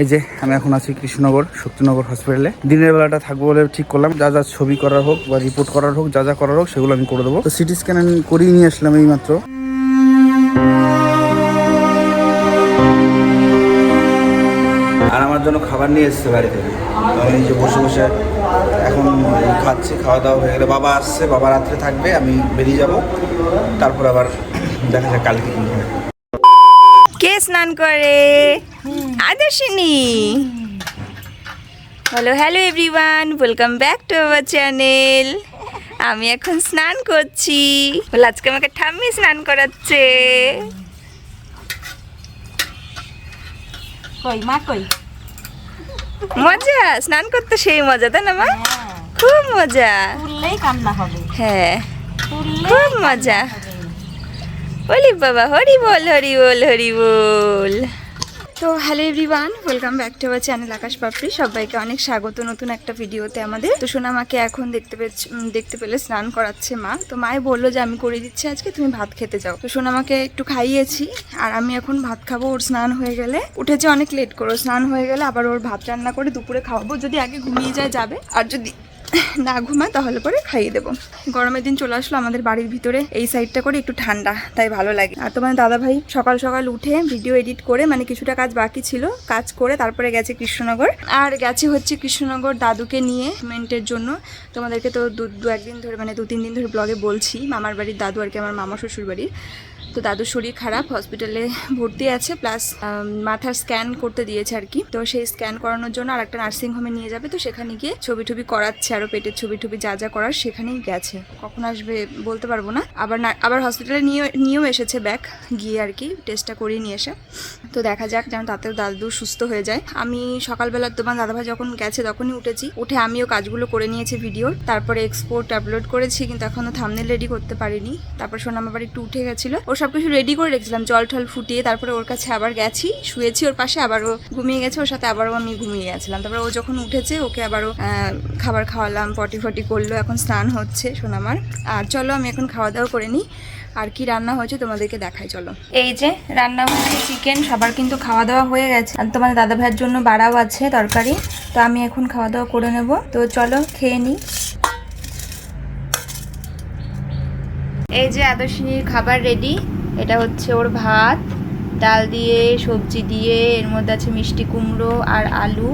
এই যে, আমি এখন আছি কৃষ্ণনগর, শক্তিনগর হসপিটালে দিনের বেলাটা থাকব বলে ঠিক করলাম। যা যা ছবি করার হোক বা রিপোর্ট করার হোক, যা যা করার হোক, সেগুলো আমি করে দেবো। তো সিটি স্ক্যান আমি করিয়ে নিয়ে আসলাম এই মাত্র আর আমার জন্য খাবার নিয়ে এসছে বাড়ি থেকে। আমি যে বসে বসে এখন খাচ্ছি, খাওয়া দাওয়া হয়ে গেলে বাবা আসছে, বাবা রাত্রে থাকবে, আমি বেরিয়ে যাব। তারপর আবার দেখা যাক কালকে কে স্নান করে। Adarshini. Hello hello everyone welcome back to our channel আমি এখন স্নান করছি। বলে আজকে আমাকে ঠাম্মি স্নান করাচ্ছে। কই মা কই? মজা স্নান করতে সেই মজা তাই না মা? খুব মজা। কান্না হবে। হ্যাঁ। খুব মজা। বলি বাবা, হরি বল হরি বল হরি বল। তো hello everyone welcome back to our channel Akash Papri সবাইকে অনেক স্বাগত নতুন একটা ভিডিওতে আমাদের। তো সোনা মাকে এখন দেখতে পেয়েছ দেখতে পেলে স্নান করাচ্ছে মা। তো মায়ে বলল যে, আমি করে দিচ্ছি আজকে, তুমি ভাত খেতে যাও। তো সোনা মাকে একটু খাইয়েছি, আর আমি এখন ভাত খাব, ওর স্নান হয়ে গেলে। উঠেছে অনেক লেট করো, স্নান হয়ে গেলে আবার ওর ভাত রান্না করে দুপুরে খাওয়াবো। যদি আগে ঘুমিয়ে যায়, যাবে। আর যদি না ঘুমায় তাহলে পরে খাইয়ে দেবো। গরমের দিন চলে আসলো আমাদের বাড়ির ভিতরে, এই সাইডটা করে একটু ঠান্ডা, তাই ভালো লাগে। আর তোমার দাদা ভাই সকাল সকাল উঠে ভিডিও এডিট করে মানে কিছুটা কাজ বাকি ছিল, কাজ করে তারপরে গেছে কৃষ্ণনগর। আর গেছে হচ্ছে কৃষ্ণনগর দাদুকে নিয়ে মেন্টের জন্য। তোমাদেরকে তো দু দু একদিন ধরে মানে দু, তিন দিন ধরে ব্লগে বলছি, মামার বাড়ির দাদু আর কি আমার মামা শ্বশুর বাড়ির। তো দাদুর শরীর খারাপ হসপিটালে ভর্তি আছে প্লাস মাথার স্ক্যান করতে দিয়েছে আর কি। তো সেই স্ক্যান করানোর জন্য আর একটা নার্সিং হোমে নিয়ে যাবে, তো সেখানে গিয়ে ছবি টবি করাচ্ছে আরও পেটের ছবি টবি যা যা করার সেখানেই গেছে। কখন আসবে বলতে পারব না। আবার না, আবার হসপিটালে নিয়ে, নিয়েও এসেছে ব্যাক গিয়ে আর কি টেস্টটা করিয়ে নিয়ে এসে। তো দেখা যাক যেন তাতেও দাদু সুস্থ হয়ে যায়। আমি সকালবেলা তোমার দাদাভাই যখন গেছে তখনই উঠেছি। উঠে আমিও কাজগুলো করে নিয়েছি ভিডিওর তারপরে এক্সপোর্ট আপলোড করেছি, কিন্তু এখনও থামনেল রেডি করতে পারিনি। তারপর সোনাম আবার একটু উঠে গেছিল। ও সব কিছু রেডি করে রেখেছিলাম, জল টল ফুটিয়ে। তারপরে ওর কাছে আবার গেছি, শুয়েছি ওর পাশে আবারও ঘুমিয়ে গেছে। ওর সাথে আবারও আমি ঘুমিয়ে গেছিলাম। তারপরে ও যখন উঠেছে, ওকে আবারও খাবার খাওয়ালাম পটি ফটি করল এখন স্নান হচ্ছে সোনামার। আর চলো আমি এখন খাওয়া দাওয়া করে নিই। আর কি রান্না হয়েছে তোমাদেরকে দেখাই চলো। এই যে রান্না হয়েছে চিকেন সবার কিন্তু খাওয়া দাওয়া হয়ে গেছে। আর তোমাদের দাদা ভাইয়ের জন্য বাড়াও আছে তরকারি তো আমি এখন খাওয়া দাওয়া করে নেব। তো চলো খেয়ে নিই। এই যে আদর্শিনীর খাবার রেডি এটা হচ্ছে ওর ভাত। ডাল দিয়ে সবজি দিয়ে এর মধ্যে আছে মিষ্টি কুমড়ো আর আলু।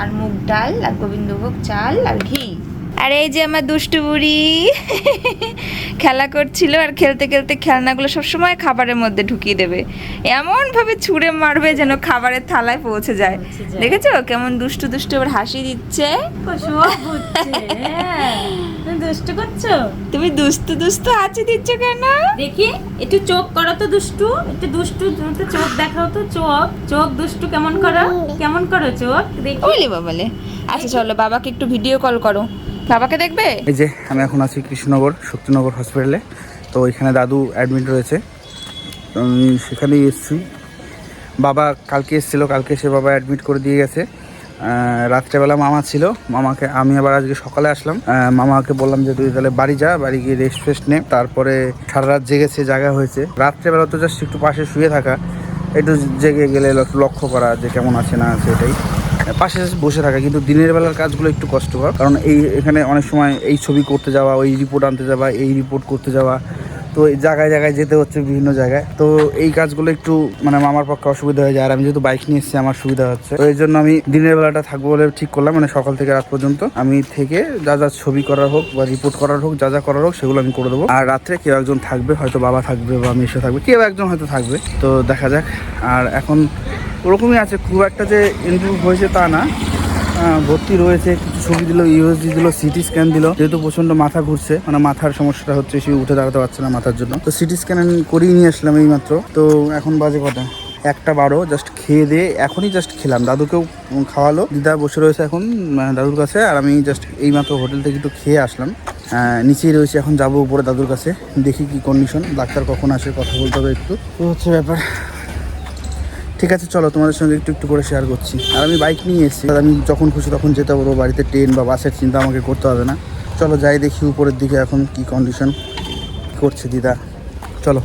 আর মুগ ডাল আর গোবিন্দভোগ চাল আর ঘি। আর এই যে আমার দুষ্টু বুড়ি খেলা করছিল আর খেলতে খেলতে খেলনাগুলো সবসময় খাবারের মধ্যে ঢুকিয়ে দেবে। এমন ভাবে ছুঁড়ে মারবে যেন খাবারের থালায় পৌঁছে যায়। দেখেছ? কেমন দুষ্টু দুষ্টু ওর হাসি দিচ্ছে। দুষ্টু করছ? তুমি দুস্তু দুস্তু হাসি দিচ্ছ কেন? দেখি একটু চোখ করো তো দুষ্টু একটু দুষ্টু তো চোখ দেখাও তো চোখ। চোখ দুষ্টু কেমন করো? কেমন করো চোখ? দেখি। ওলে বাবালে। আচ্ছা চলো বাবাকে একটু ভিডিও কল করো। বাবাকে দেখবে? এই যে আমি এখন আছি কৃষ্ণনগর শক্তিনগর হসপিটালে তো এখানে দাদু অ্যাডমিট রয়েছে। তো আমি সেখানেই এসেছি। বাবা কালকে এসেছিল কালকে সে বাবা অ্যাডমিট করে দিয়ে গেছে। রাত্রেবেলা মামা ছিল। মামাকে আমি আবার আজকে সকালে আসলাম। মামাকে বললাম যে, তুই তাহলে বাড়ি যা, বাড়ি গিয়ে রেস্ট ফেস্ট নে। তারপরে সারা রাত জেগেছে জায়গা হয়েছে। রাত্রেবেলা তো জাস্ট একটু পাশে শুয়ে থাকা। একটু জেগে গেলে লক্ষ্য করা যে কেমন আছে না আছে এটাই। পাশে বসে থাকা। কিন্তু দিনের বেলার কাজগুলো একটু কষ্টকর। কারণ এই, এখানে অনেক সময় এই ছবি করতে যাওয়া, ওই রিপোর্ট আনতে যাওয়া, এই রিপোর্ট করতে যাওয়া তো জায়গায় জায়গায় যেতে হচ্ছে বিভিন্ন জায়গায়। তো এই কাজগুলো একটু মানে আমার পক্ষে অসুবিধা হয়ে যায় আর আমি যেহেতু বাইক নিয়ে এসেছি, আমার সুবিধা হচ্ছে। তো এই জন্য আমি দিনের বেলাটা থাকব বলে ঠিক করলাম মানে সকাল থেকে রাত পর্যন্ত। আমি থেকে যা যা ছবি করার হোক বা রিপোর্ট করার হোক, যা যা করার হোক, সেগুলো আমি করে দেবো। আর রাত্রে কেউ একজন থাকবে, হয়তো বাবা থাকবে বা মিশে থাকবে, কেউ একজন হয়তো থাকবে। তো দেখা যাক। আর এখন ওরকমই আছে, খুব একটা যে ইমপ্রুভ হয়েছে তা না। ভর্তি রয়েছে, কিছু ছবি দিল ইউএসডি দিল সিটি স্ক্যান দিল। যেহেতু প্রচণ্ড মাথা ঘুরছে মানে মাথার সমস্যাটা হচ্ছে, সে উঠে দাঁড়াতে পারছে না মাথার জন্য। তো সিটি স্ক্যান করিয়ে নিয়ে আসলাম এই মাত্র তো এখন বাজে কথা একটা বারো জাস্ট খেয়ে দিয়ে এখনই জাস্ট খেলাম। দাদুকেও খাওয়ালো, দিদা বসে রয়েছে এখন দাদুর কাছে, আর আমি জাস্ট এই মাত্র হোটেল থেকে একটু খেয়ে আসলাম। নিচেই রয়েছে, এখন যাব উপরে দাদুর কাছে, দেখি কি কন্ডিশন ডাক্তার কখন আসে, কথা বলতে হবে একটু। তো হচ্ছে ব্যাপার ঠিক আছে, চলো তোমাদের সঙ্গে একটু একটু করে শেয়ার করছি। আর আমি বাইক নিয়ে এসেছি। আমি যখন খুশি তখন যেতে পারব, বাড়িতে ট্রেন বা বাসের চিন্তা আমাকে করতে হবে না। চলো যাই দেখি উপরের দিকে এখন কি কন্ডিশন করছে দিদা। চলো।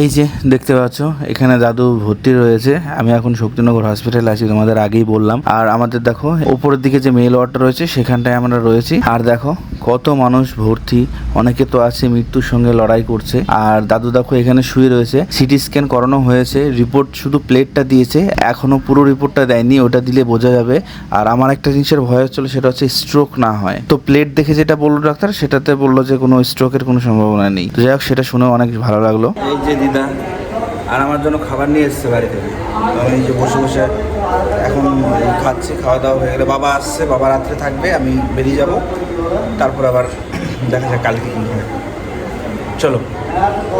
এই যে দেখতে পাচ্ছ, এখানে দাদু ভর্তি রয়েছে। আমি এখন শক্তিনগর হসপিটালে আছি, তোমাদের আগেই বললাম। আর আমাদের দেখো, উপরের দিকে যে মেল ওয়ার্ডটা রয়েছে, সেখানটায় আমরা রয়েছি। আর দেখো কত মানুষ ভর্তি? অনেকে তো আছে, মৃত্যুর সঙ্গে লড়াই করছে। আর দাদু দেখো এখানে শুয়ে রয়েছে। সিটি স্ক্যান করানো হয়েছে। রিপোর্ট শুধু প্লেটটা দিয়েছে। এখনও পুরো রিপোর্টটা দেয়নি। ওটা দিলে বোঝা যাবে। আর আমার একটা জিনিসের ভয় হচ্ছিল, সেটা হচ্ছে স্ট্রোক না হয়। তো প্লেট দেখে যেটা বলল ডাক্তার, সেটাতে বলল যে কোনো স্ট্রোকের কোনো সম্ভাবনা নেই। তো যাই হোক, সেটা শুনে অনেক ভালো লাগল। এই যে দিদা, আর আমার জন্য খাবার নিয়ে এসছে বাড়ি থেকে এই যে বসে বসে এখন খাচ্ছি, খাওয়া দাওয়া হয়ে গেলে বাবা আসছে, বাবা রাত্রে থাকবে, আমি বেরিয়ে যাব। তারপর আবার দেখা যাক কালকে কী হয়। চলো,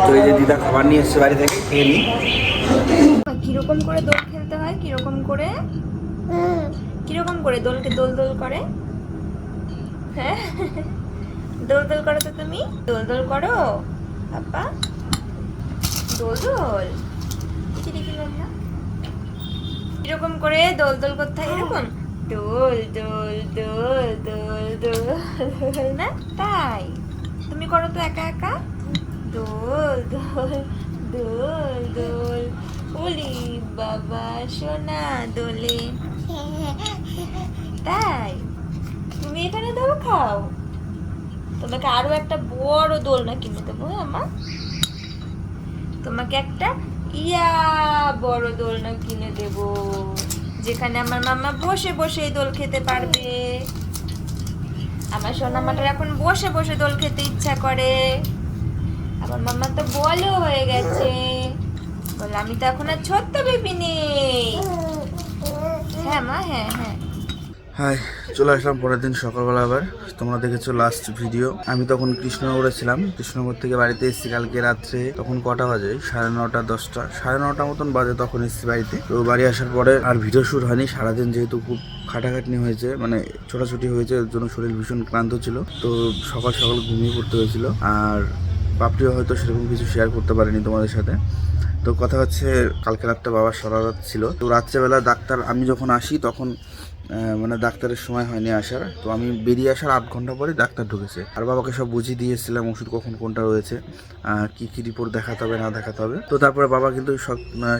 তো এই যে দিদা খাবার নিয়ে এসছে বাড়ি থেকে, খেয়ে নিই। কীরকম করে দোল খেলতে হয়? কীরকম করে? কীরকম করে দোলকে দোল দোল করে? হ্যাঁ দোল দোল করো তো তুমি। দোল দোল করো আপা দোল দোল। চিঠি কিনলাম না কীরকম করে দোল দোল করতে হয় এরকম? দোল দোল দোল দোল দোল না? তাই। তুমি করো তো একা একা। দোল দোল দোল দোল। ওলি বাবা সোনা দোলে। তাই। তুমি এখানে দোল খাও? তোমাকে আরও একটা বড় দোলনা কিনে দেবো হ্যাঁ মা? তোমাকে একটা ইয়া, বড় দোলনা কিনে দেব। যেখানে আমার মামা বসে বসে দোল খেতে পারবে। আমার সোনামাটার এখন বসে বসে দোল খেতে ইচ্ছা করে। আমার মামা তো বলো হয়ে গেছে। বলে, আমি তো এখন আর ছোট্ট বেবি নেই। হ্যাঁ মা হ্যাঁ হ্যাঁ। হাই, চলে আসলাম পরের দিন সকালবেলা আবার। তোমরা দেখেছ লাস্ট ভিডিও আমি তখন কৃষ্ণনগরে ছিলাম। কৃষ্ণনগর থেকে বাড়িতে এসেছি কালকে রাত্রে তখন কটা বাজে? সাড়ে নটা, দশটা। সাড়ে নটা মতন বাজে তখন এসেছি বাড়িতে। তো বাড়ি আসার পরে আর ভিডিও শ্যুট হয়নি। সারাদিন যেহেতু খুব খাটাখাটনি হয়েছে মানে ছোটাছুটি হয়েছে, ওর জন্য শরীর ভীষণ ক্লান্ত ছিল। তো সকাল সকাল ঘুমিয়ে পড়তে হয়েছিল। আর পাপড়িও হয়তো সেরকম কিছু শেয়ার করতে পারেনি তোমাদের সাথে। তো কথা হচ্ছে, কালকে রাতটা বাবার সরারাত ছিল। তো রাত্রেবেলা ডাক্তার, আমি যখন আসি তখন মানে ডাক্তারের সময় হয়নি আসার। তো আমি বেরিয়ে আসার আধ ঘণ্টা পরে ডাক্তার ঢুকেছে। আর বাবাকে সব বুঝিয়ে দিয়েছিলাম ওষুধ কখন কোনটা রয়েছে কি কি রিপোর্ট দেখাতে হবে, না দেখাতে হবে। তো তারপরে বাবা কিন্তু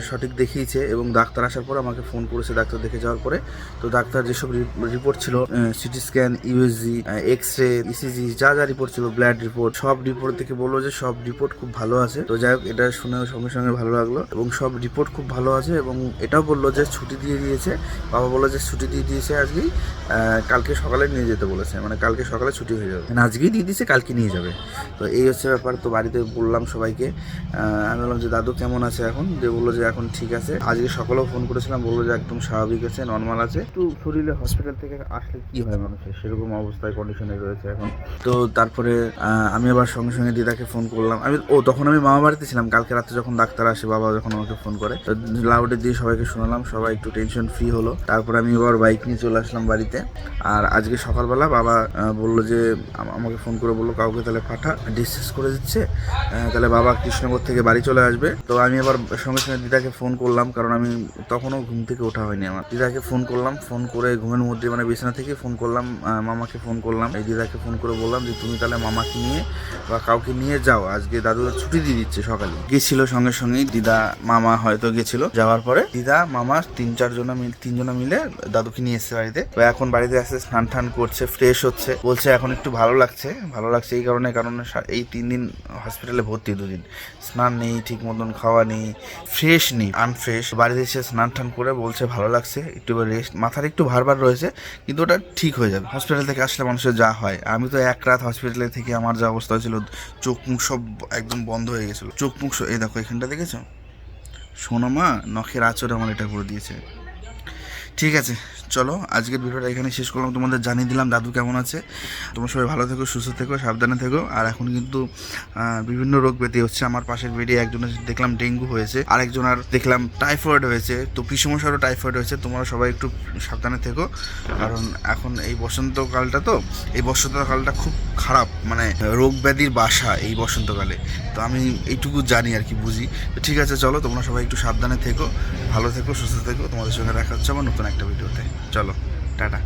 সঠিক দেখিয়েছে এবং ডাক্তার আসার পর আমাকে ফোন করেছে ডাক্তার দেখে যাওয়ার পরে। তো ডাক্তার যেসব রিপোর্ট ছিল CT scan USG X ray ECG যা যা রিপোর্ট ছিল ব্লাড রিপোর্ট সব রিপোর্ট থেকে বলল যে সব রিপোর্ট খুব ভালো আছে। তো যাই হোক, এটা শুনে সঙ্গে সঙ্গে ভালো লাগল এবং সব রিপোর্ট খুব ভালো আছে এবং এটাও বলল যে ছুটি দিয়ে দিয়েছে। বাবা বলল যে ছুটি দিয়ে দিয়েছে আজকেই কালকে সকালে নিয়ে যেতে বলেছে মানে কালকে সকালে ছুটি হয়ে যাবে। মানে আজকেই দিয়ে দিয়েছে কালকে নিয়ে যাবে। তো এই হচ্ছে ব্যাপার তো বাড়িতে বললাম সবাইকে আমি বললাম যে দাদু কেমন আছে এখন? যে বলল যে এখন ঠিক আছে। আজকে সকালেও ফোন করেছিলাম বলল যে একদম স্বাভাবিক আছে নর্মাল আছে। একটু শরীরে হসপিটাল থেকে আসলে কি হয় মানুষের? সেরকম অবস্থায় কন্ডিশনে রয়েছে এখন। তো তারপরে আমি আবার সঙ্গে সঙ্গে দিদাকে ফোন করলাম। আমি ও তখন আমি মামা বাড়িতে ছিলাম কালকে রাতে যখন ডাক্তার আসে বাবা যখন আমাকে ফোন করে তো লাউডে দিয়ে সবাইকে শোনালাম সবাই একটু টেনশন ফ্রি হলো। তারপর আমি আবার বাইক নিয়ে চলে আসলাম বাড়িতে। আর আজকে সকালবেলা বাবা বলল যে আমাকে ফোন করে বলল, কাউকে তাহলে পাঠা ডিসচার্জ করে দিচ্ছে। তাহলে বাবা কৃষ্ণনগর থেকে বাড়ি চলে আসবে। তো আমি আবার সঙ্গে সঙ্গে দিদাকে ফোন করলাম, কারণ আমি তখনও ঘুম থেকে ওঠা হয়নি আমার। দিদাকে ফোন করলাম ফোন করে ঘুমের মধ্যে মানে বিছানা থেকে ফোন করলাম মামাকে ফোন করলাম। এই দিদাকে ফোন করে বললাম যে, তুমি তাহলে মামাকে নিয়ে বা কাউকে নিয়ে যাও। আজকে দাদু ছুটি দিয়ে দিচ্ছে সকালে। গেছিল সঙ্গে সঙ্গেই, দিদা, মামা হয়তো গেছিল। যাওয়ার পরে দিদা, মামা তিন চারজনা মিল, তিনজনা মিলে দাদুকে নিয়ে এসছে বাড়িতে। তো এখন বাড়িতে আসছে স্নান টান করছে ফ্রেশ হচ্ছে। বলছে এখন একটু ভালো লাগছে ভালো লাগছে এই কারণে, কারণ এই তিন দিন হসপিটালে ভর্তি দুদিন। স্নান নেই, ঠিক মতন খাওয়া নেই ফ্রেশ নেই আনফ্রেশ বাড়িতে এসে স্নান টান করে বলছে ভালো লাগছে, একটু রেস্ট মাথার একটু ভারবার রয়েছে, কিন্তু ওটা ঠিক হয়ে যাবে। হসপিটাল থেকে আসলে মানুষের যা হয়। আমি তো এক রাত হসপিটালে থেকে আমার যা অবস্থা হয়েছিল চোখ মুখ সব একদম বন্ধ হয়ে গেছিল। চোখ মুখ এই দেখো, এখানটা দেখেছ? সোনামা নখের আচর আমার এটা করে দিয়েছে। ঠিক আছে, চলো, আজকের ভিডিওটা এখানে শেষ করলাম। তোমাদের জানিয়ে দিলাম, দাদু কেমন আছে? তোমরা সবাই ভালো থেকো, সুস্থ থেকো, সাবধানে থেকো। আর এখন কিন্তু বিভিন্ন রোগ ব্যাধি হচ্ছে। আমার পাশের বেডে একজনের দেখলাম ডেঙ্গু হয়েছে, আরেকজন আর দেখলাম টাইফয়েড হয়েছে। তো পিসমশারও টাইফয়েড হয়েছে, তোমরা সবাই একটু সাবধানে থেকো। কারণ এখন এই বসন্তকালটা তো, এই বসন্তকালটা খুব খারাপ মানে রোগ ব্যাধির বাসা এই বসন্তকালে। তো আমি এইটুকু জানি আর কি, বুঝি। ঠিক আছে, চলো, তোমরা সবাই একটু সাবধানে থেকো, ভালো থেকো, সুস্থ থেকো। তোমাদের সঙ্গে দেখা হচ্ছে আমার নতুন একটা ভিডিওতে। চলো টাটা।